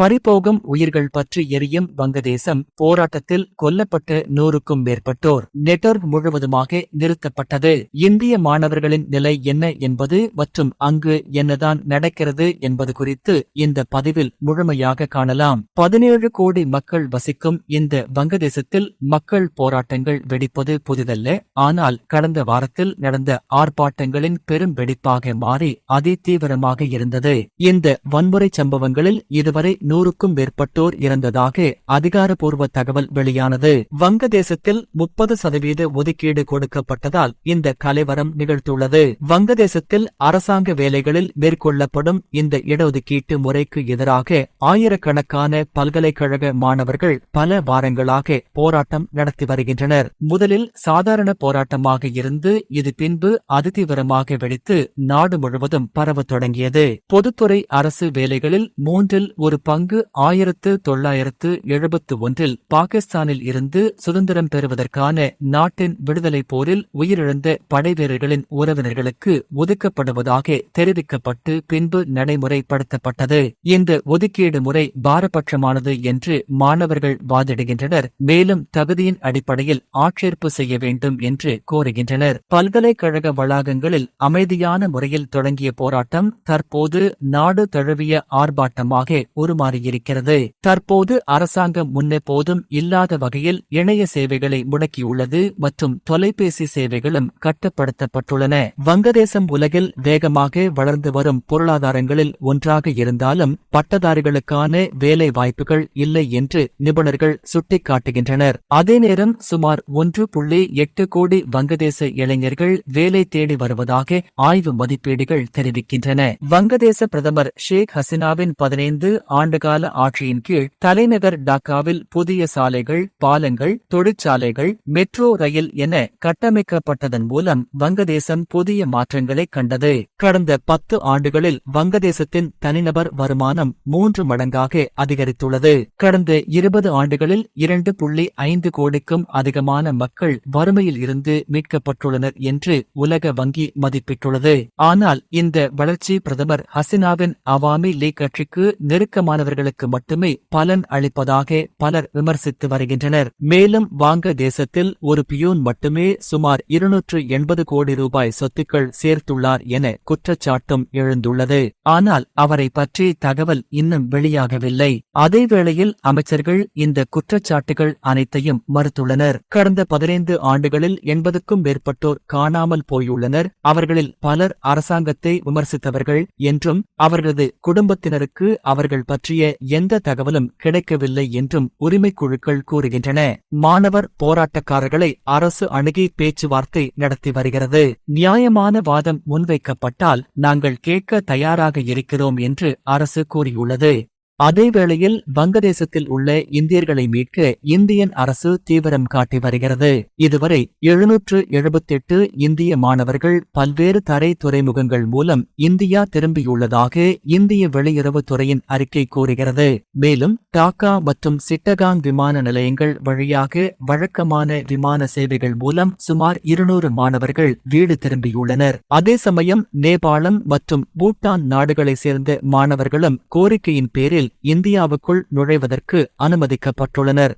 பறிபோகும் உயிர்கள் பற்றி எரியும் வங்கதேசம் போராட்டத்தில் கொல்லப்பட்ட நூறுக்கும் மேற்பட்டோர் நெட்வொர்க் முழுவதுமாக நிறுத்தப்பட்டது. இந்திய மாணவர்களின் நிலை என்ன என்பது மற்றும் அங்கு என்னதான் நடக்கிறது என்பது குறித்து இந்த பதிவில் முழுமையாக காணலாம். பதினேழு கோடி மக்கள் வசிக்கும் இந்த வங்கதேசத்தில் மக்கள் போராட்டங்கள் வெடிப்பது புதிதல்ல. ஆனால் கடந்த வாரத்தில் நடந்த ஆர்ப்பாட்டங்களின் பெரும் வெடிப்பாக மாறி அதி தீவிரமாக இருந்தது. இந்த வன்முறை சம்பவங்களில் இதுவரை நூறுக்கும் மேற்பட்டோர் இறந்ததாக அதிகாரப்பூர்வ தகவல் வெளியானது. வங்கதேசத்தில் முப்பது சதவீத ஒதுக்கீடு கொடுக்கப்பட்டதால் இந்த கலைவரம் நிகழ்த்துள்ளது. வங்கதேசத்தில் அரசாங்க வேலைகளில் மேற்கொள்ளப்படும் இந்த இடஒதுக்கீட்டு முறைக்கு எதிராக ஆயிரக்கணக்கான பல்கலைக்கழக மாணவர்கள் பல வாரங்களாக போராட்டம் நடத்தி வருகின்றனர். முதலில் சாதாரண போராட்டமாக இருந்து இது பின்பு அதிதீவிரமாக வெடித்து நாடு முழுவதும் பரவத் தொடங்கியது. பொதுத்துறை அரசு வேலைகளில் மூன்றில் ஒரு பங்கு ஆயிரத்து தொள்ளாயிரத்து எழுபத்து ஒன்றில் பாகிஸ்தானில் இருந்து சுதந்திரம் பெறுவதற்கான நாட்டின் விடுதலை போரில் உயிரிழந்த படைவீரர்களின் உறவினர்களுக்கு ஒதுக்கப்படுவதாக தெரிவிக்கப்பட்டு பின்பு நடைமுறைப்படுத்தப்பட்டது. இந்த ஒதுக்கீடு முறை பாரபட்சமானது என்று மாணவர்கள் வாதிடுகின்றனர். மேலும் தகுதியின் அடிப்படையில் ஆட்சேர்ப்பு செய்ய வேண்டும் என்று கோருகின்றனர். பல்கலைக்கழக வளாகங்களில் அமைதியான முறையில் தொடங்கிய போராட்டம் தற்போது நாடு தழுவிய ஆர்ப்பாட்டமாக மாறியிருக்கிறது. தற்போது அரசாங்கம் முன்னெப்போதும் இல்லாத வகையில் இணைய சேவைகளை முடக்கியுள்ளது மற்றும் தொலைபேசி சேவைகளும் கட்டுப்படுத்தப்பட்டுள்ளன. வங்கதேசம் உலகில் வேகமாக வளர்ந்து வரும் பொருளாதாரங்களில் ஒன்றாக இருந்தாலும் பட்டதாரிகளுக்கான வேலை வாய்ப்புகள் இல்லை என்று நிபுணர்கள் சுட்டிக்காட்டுகின்றனர். அதே நேரம் சுமார் ஒன்று புள்ளி எட்டு கோடி வங்கதேச இளைஞர்கள் வேலை தேடி வருவதாக ஆய்வு மதிப்பீடுகள் தெரிவிக்கின்றன. வங்கதேச பிரதமர் ஷேக் ஹசினாவின் பதினைந்து ஆண்டு ஆண்டுகால ஆட்சியின் கீழ் தலைநகர் டாக்காவில் புதிய சாலைகள் பாலங்கள் தொழிற்சாலைகள் மெட்ரோ ரயில் என கட்டமைக்கப்பட்டதன் மூலம் வங்கதேசம் புதிய மாற்றங்களை கண்டது. கடந்த பத்து ஆண்டுகளில் வங்கதேசத்தின் தனிநபர் வருமானம் மூன்று மடங்காக அதிகரித்துள்ளது. கடந்த இருபது ஆண்டுகளில் இரண்டு புள்ளி ஐந்து கோடிக்கும் அதிகமான மக்கள் வறுமையில் இருந்து மீட்கப்பட்டுள்ளனர் என்று உலக வங்கி மதிப்பிட்டுள்ளது. ஆனால் இந்த வளர்ச்சி பிரதமர் ஹசினாவின் அவாமி லீக் கட்சிக்கு நெருக்கமானவர்களுக்கு மட்டுமே பலன் அளிப்பதாக பலர் விமர்சித்து வருகின்றனர். மேலும் வாங்க தேசத்தில் ஒரு பியூன் மட்டுமே சுமார் இருநூற்று எண்பது கோடி ரூபாய் சொத்துக்கள் சேர்த்துள்ளார் என குற்றச்சாட்டும் எழுந்துள்ளது. ஆனால் அவரை பற்றி தகவல் இன்னும் வெளியாகவில்லை. அதேவேளையில் அமைச்சர்கள் இந்த குற்றச்சாட்டுகள் அனைத்தையும் மறுத்துள்ளனர். கடந்த பதினைந்து ஆண்டுகளில் எண்பதுக்கும் மேற்பட்டோர் காணாமல் போயுள்ளனர். அவர்களில் பலர் அரசாங்கத்தை விமர்சித்தவர்கள் என்றும் அவர்களது குடும்பத்தினருக்கு அவர்கள் பற்றி பற்றிய எந்த தகவலும் கிடைக்கவில்லை என்றும் உரிமைக்குழுக்கள் கூறுகின்றன. மாணவர் போராட்டக்காரர்களை அரசு அணுகி பேச்சுவார்த்தை நடத்தி வருகிறது. நியாயமான வாதம் முன்வைக்கப்பட்டால் நாங்கள் கேட்க தயாராக இருக்கிறோம் என்று அரசு கூறியுள்ளது. அதேவேளையில் வங்கதேசத்தில் உள்ள இந்தியர்களை மீட்க இந்தியன் அரசு தீவிரம் காட்டி வருகிறது. இதுவரை எழுநூற்று எழுபத்தெட்டு இந்திய மாணவர்கள் பல்வேறு தரை துறைமுகங்கள் மூலம் இந்தியா திரும்பியுள்ளதாக இந்திய வெளியுறவுத்துறையின் அறிக்கை கூறுகிறது. மேலும் டாக்கா மற்றும் சிட்டகாங் விமான நிலையங்கள் வழியாக வழக்கமான விமான சேவைகள் மூலம் சுமார் இருநூறு மாணவர்கள் வீடு திரும்பியுள்ளனர். அதே சமயம் நேபாளம் மற்றும் பூட்டான் நாடுகளைச் சேர்ந்த மாணவர்களும் கோரிக்கையின் பேரில் இந்தியாவுக்குள் நுழைவதற்கு அனுமதிக்கப்பட்டுள்ளனர்.